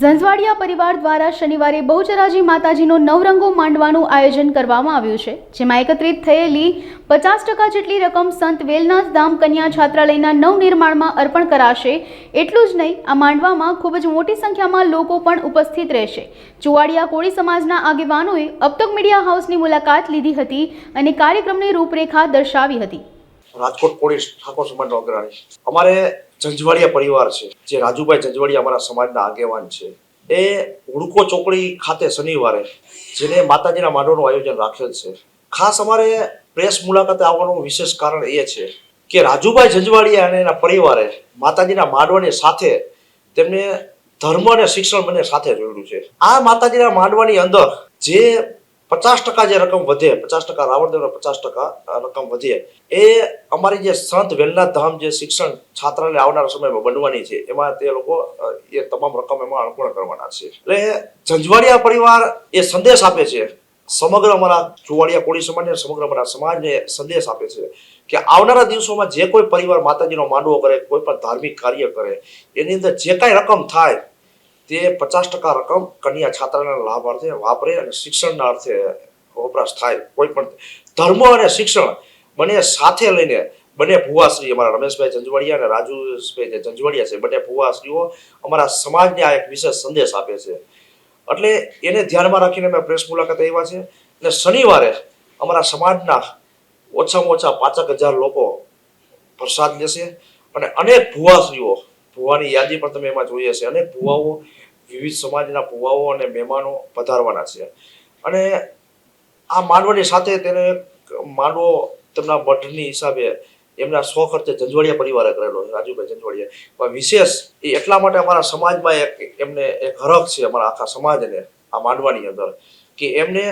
ઝંઝવાડિયા પરિવાર દ્વારા શનિવારે બહુચરાજી માતાજીનો નવરંગો માંડવાનું આયોજન કરવામાં આવ્યું છે, જેમાં એકત્રિત થયેલી પચાસ ટકા જેટલી રકમ સંત વેલનાથ ધામ કન્યા છાત્રાલયના નવનિર્માણમાં અર્પણ કરાશે, એટલું જ નહીં, આ માંડવામાં ખૂબ જ મોટી સંખ્યામાં લોકો પણ ઉપસ્થિત રહેશે. ચુવાડિયા કોળી સમાજના આગેવાનોએ અબતક મીડિયા હાઉસની મુલાકાત લીધી હતી અને કાર્યક્રમની રૂપરેખા દર્શાવી હતી. રાજકોટ કોળી ઠાકોર સમાજ અમારે જંજવાડિયા પરિવાર છે, જે રાજુભાઈ જંજવાડિયા અમારા સમાજના આગેવાન છે. એ હુડકો ચોકડી ખાતે શનિવારે જેને માતાજીના માંડવાનું આયોજન રાખેલ છે. ખાસ અમારે પ્રેસ મુલાકાતે આવવાનું વિશેષ કારણ એ છે કે રાજુભાઈ જંજવાડિયા અને એના પરિવારે માતાજીના માંડવાની સાથે તેમને ધર્મ અને શિક્ષણ બંને સાથે જોડ્યું છે. આ માતાજીના માંડવાની અંદર જે પચાસ ટકા જે રકમ વધે, પચાસ ટકા રાવણદેવનો પચાસ ટકા રકમ વધે, એ અમારી જે સંત વેલનાથ ધામ જે શિક્ષણ છાત્રાલય આવનારા સમયમાં બનવાની છે, એમાં તે લોકો એ તમામ રકમ એમાં અનુકૂળ કરવાના છે. એટલે જંજવાડિયા પરિવાર એ સંદેશ આપે છે. સમગ્ર અમારા ચુવાડિયા કોળી સમાજને, સમગ્ર અમારા સમાજને સંદેશ આપે છે કે આવનારા દિવસોમાં જે કોઈ પરિવાર માતાજીનો માંડવો કરે, કોઈ પણ ધાર્મિક કાર્ય કરે, એની અંદર જે કાંઈ રકમ થાય તે પચાસ ટકા રકમ કન્યા છાત્રાના લાભ અર્થે વાપરે અને શિક્ષણના અર્થે વપરાશ થાય. કોઈ પણ ધર્મ અને શિક્ષણ બંને સાથે લઈને બંને ભુવાશ્રી અમારા રમેશભાઈ જંજવાડિયા અને રાજુભાઈ જે જંજવાડિયા છે, બંને ભુવાશ્રીઓ અમારા સમાજને આ એક વિશેષ સંદેશ આપે છે. એટલે એને ધ્યાનમાં રાખીને અમે પ્રેસ મુલાકાત આવ્યા છે અને શનિવારે અમારા સમાજના ઓછામાં ઓછા પાંચક હજાર લોકો પ્રસાદ લેશે અને અનેક ભુવાશ્રીઓ ભુવાની યાદી પણ તમે એમાં જોઈએ છે અને ભુવાઓ વિવિધ સમાજના ભુવાઓ અને મહેમાનો પધારવાના છે. અને આ માંડવાની સાથે તેને માંડવો તેમના મઠની હિસાબે એમના સો ખર્ચે જંજવાડિયા પરિવારે કરેલો રાજુભાઈ જંજવાડિયા પણ વિશેષ એ એટલા માટે અમારા સમાજમાં એક એમને એક હરખ છે અમારા આખા સમાજને આ માંડવાની અંદર કે એમને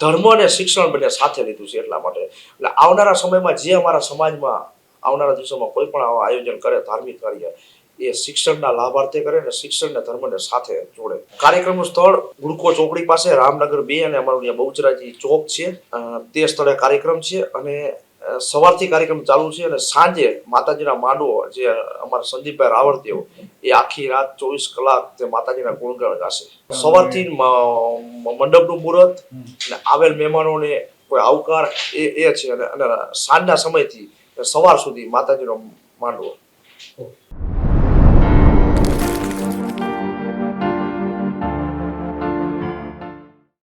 ધર્મ અને શિક્ષણ બંને સાથે લીધું છે એટલા માટે. એટલે આવનારા સમયમાં જે અમારા સમાજમાં આવનારા દિવસોમાં કોઈ પણ આવા આયોજન કરે ધાર્મિક કાર્ય એ શિક્ષણના લાભાર્થે કરે અને શિક્ષણને ધર્મને સાથે જોડે. કાર્યક્રમનું સ્થળ ગુડકો ચોકડી પાસે, રામનગર બે અને અમારું બહુચરાજી ચોક છે. તે સ્થળે કાર્યક્રમ છે અને સવારથી કાર્યક્રમ ચાલુ છે અને સાંજે માતાજીના માંડવો જે અમારા સંદીપભાઈ રાવળદેવ, એ આખી રાત ચોવીસ કલાક તે માતાજીના ગુણગાન ગાશે. સવારથી મંડપનું મુહૂર્ત અને આવેલ મહેમાનોને કોઈ આવકાર એ એ છે અને સાંજના સમયથી સવાર સુધી માતાજીનો માંડવો.